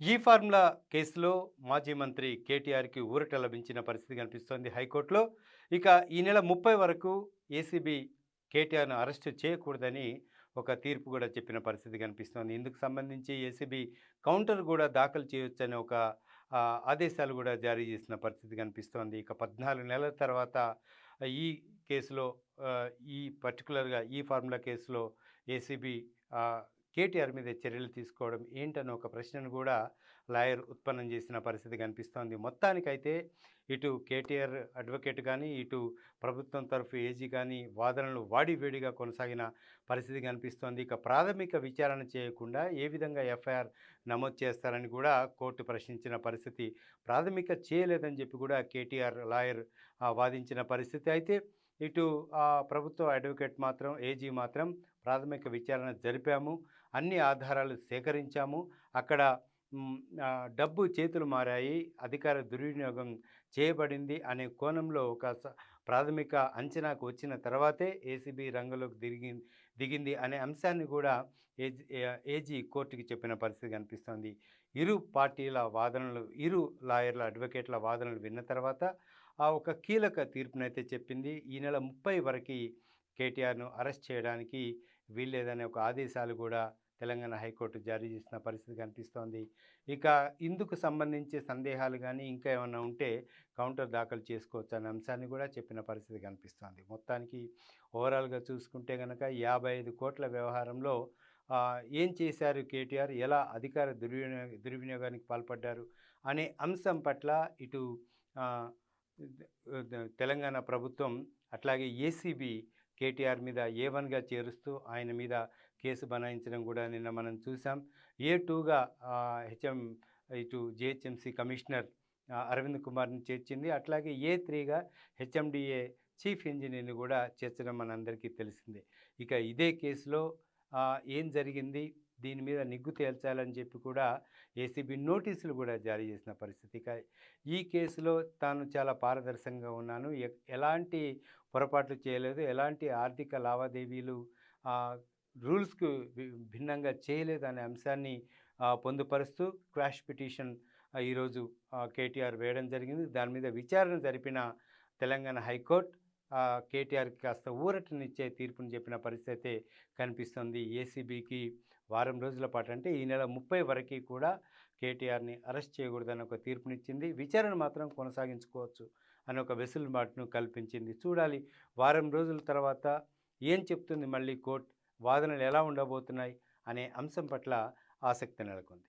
ఈ ఫార్ములా కేసులో మాజీ మంత్రి కేటీఆర్కి ఊరట లభించిన పరిస్థితి కనిపిస్తోంది హైకోర్టులో. ఇక ఈ నెల ముప్పై వరకు ఏసీబీ కేటీఆర్ను అరెస్టు చేయకూడదని ఒక తీర్పు కూడా చెప్పిన పరిస్థితి కనిపిస్తోంది. ఇందుకు సంబంధించి ఏసీబీ కౌంటర్ కూడా దాఖలు చేయొచ్చని ఒక ఆదేశాలు కూడా జారీ చేసిన పరిస్థితి కనిపిస్తోంది. ఇక పద్నాలుగు నెలల తర్వాత ఈ కేసులో ఈ పర్టికులర్గా ఈ ఫార్ములా కేసులో ఏసీబీ కేటీఆర్ మీద చర్యలు తీసుకోవడం ఏంటన్న ఒక ప్రశ్నను కూడా లాయర్ ఉత్పన్నం చేసిన పరిస్థితి కనిపిస్తోంది మొత్తానికైతే ఇటు కేటీఆర్ అడ్వకేట్ కానీ ఇటు ప్రభుత్వం తరఫు ఏజీ కానీ వాదనలు వాడివేడిగా కొనసాగిన పరిస్థితి కనిపిస్తోంది ఇక ప్రాథమిక విచారణ చేయకుండా ఏ విధంగా ఎఫ్ఐఆర్ నమోదు చేస్తారని కూడా కోర్టు ప్రశ్నించిన పరిస్థితి ప్రాథమిక చేయలేదని చెప్పి కూడా కేటీఆర్ లాయర్ ఆ, వాదించిన పరిస్థితి. అయితే ఇటు ఆ, ప్రభుత్వ అడ్వకేట్ మాత్రం ఏజీ మాత్రం ప్రాథమిక విచారణ జరిపాము. అన్ని ఆధారాలు సేకరించాము. అక్కడ డబ్బు చేతులు మారాయి అధికార దుర్వినియోగం చేయబడింది అనే కోణంలో ఒక స- ప్రాథమిక అంచనాకు వచ్చిన తర్వాతే ఏసీబీ రంగంలోకి దిగి దిగింది అనే అంశాన్ని కూడా ఏజీ ఏజీ కోర్టుకి చెప్పిన పరిస్థితి కనిపిస్తోంది. ఇరు పార్టీల వాదనలు ఇరు లాయర్ల అడ్వకేట్ల వాదనలు విన్న తర్వాత ఆ ఒక కీలక తీర్పునైతే చెప్పింది. ఈ నెల ముప్పై వరకు కేటీఆర్ను అరెస్ట్ చేయడానికి వీల్లేదనే ఒక ఆదేశాలు కూడా తెలంగాణ హైకోర్టు జారీ చేసిన పరిస్థితి కనిపిస్తోంది. ఇక ఇందుకు సంబంధించి సందేహాలు కానీ ఇంకా ఏమైనా ఉంటే కౌంటర్ దాఖలు చేసుకోవచ్చు అనే అంశాన్ని కూడా చెప్పిన పరిస్థితి కనిపిస్తోంది. మొత్తానికి ఓవరాల్గా చూసుకుంటే కనుక యాభై ఐదు కోట్ల వ్యవహారంలో ఏం చేశారు కేటీఆర్? ఎలా అధికార దుర్వినియోగ దుర్వినియోగానికి పాల్పడ్డారు? అనే అంశం పట్ల ఇటు తెలంగాణ ప్రభుత్వం అట్లాగే ఏసీబీ కేటీఆర్ మీద ఏ వన్గా చేరుస్తూ ఆయన మీద కేసు బనాయించడం కూడా నిన్న మనం చూసాం. ఏ టూగా హెచ్ఎం ఇటు జిహెచ్ఎంసీ కమిషనర్ అరవింద్ కుమార్ని చేర్చింది. అట్లాగే ఏ త్రీగా హెచ్ఎండిఏ చీఫ్ ఇంజనీర్ని కూడా చేర్చడం మనందరికీ తెలిసిందే. ఇక ఇదే కేసులో ఏం జరిగింది? దీని మీద నిగ్గు తేల్చాలని చెప్పి కూడా ఏసీబీ నోటీసులు కూడా జారీ చేసిన పరిస్థితి. ఈ కేసులో తాను చాలా పారదర్శకంగా ఉన్నాను. ఎ- ఎలాంటి పొరపాట్లు చేయలేదు. ఎలాంటి ఆర్థిక లావాదేవీలు రూల్స్కు భిన్నంగా చేయలేదు అనే అంశాన్ని పొందుపరుస్తూ క్రాష్ పిటిషన్ ఈరోజు కేటీఆర్ వేయడం జరిగింది. దాని మీద విచారణ జరిపిన తెలంగాణ హైకోర్టు కేటీఆర్కి కాస్త ఊరటనిచ్చే తీర్పుని చెప్పిన పరిస్థితి కనిపిస్తుంది. ఏసీబీకి వారం రోజుల పాటు అంటే ఈ నెల ముప్పై వరకు కూడా కేటీఆర్ని అరెస్ట్ చేయకూడదని ఒక తీర్పునిచ్చింది. విచారణ మాత్రం కొనసాగించుకోవచ్చు అని ఒక వెసులుబాటును కల్పించింది. చూడాలి వారం రోజుల తర్వాత ఏం చెప్తుంది మళ్ళీ కోర్టు? వాదనలు ఎలా ఉండబోతున్నాయి? అనే అంశం పట్ల ఆసక్తి నెలకొంది.